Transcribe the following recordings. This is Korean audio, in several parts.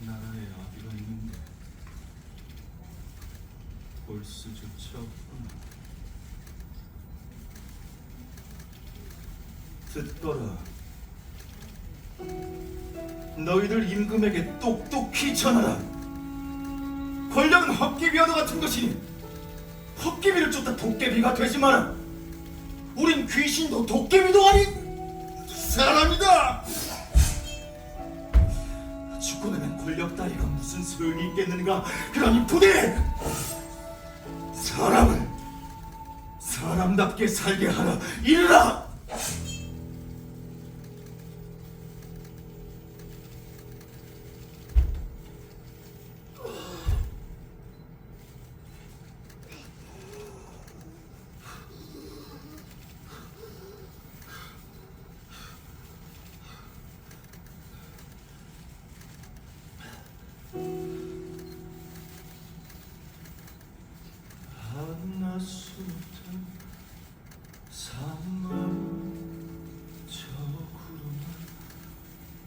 나라에 아비가 있는데 볼 수조차 없구나. 듣거라. 너희들 임금에게 똑똑히 전하라. 권력은 헛개비와도 같은 것이니 헛개비를 쫓다 도깨비가 되지 마라. 우린 귀신도 도깨비도 아닌 사람이다. 권력 따위가 무슨 소용이 있겠는가? 그러니 부디 사람을 사람답게 살게 하라. 이르라. 한나수탄 산만 저 구름은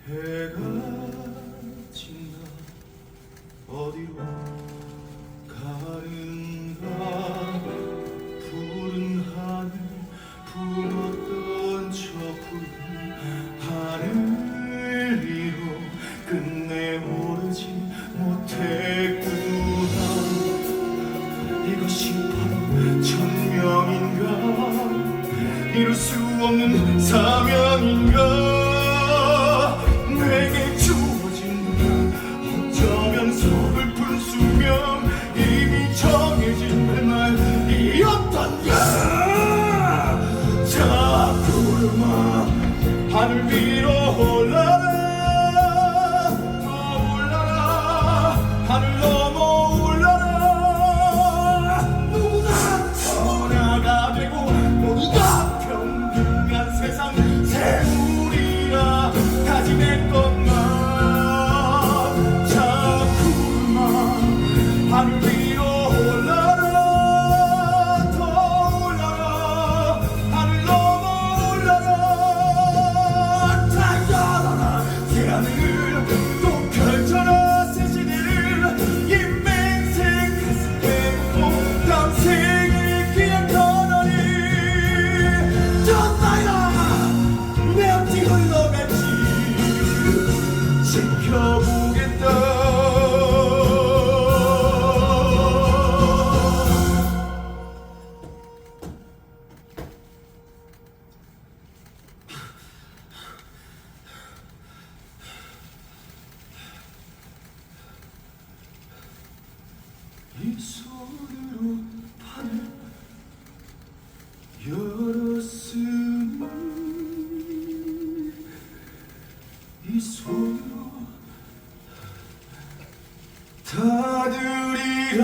해가 진다 어디로 가는가 푸른 하늘 품었던 저 구름 하늘 위로 끝내 오르지 못했구나 이것이 바로 천명인가? 이룰 수 없는 사명인가? 내게 주어진 어쩌면 서글픈 수명 이미 정해진 날말이었던가? 자 구름아 하늘 위로 올라라 더 올라라. 하늘 넘 이 손으로 판을 열었으니 이 손으로 닫으리라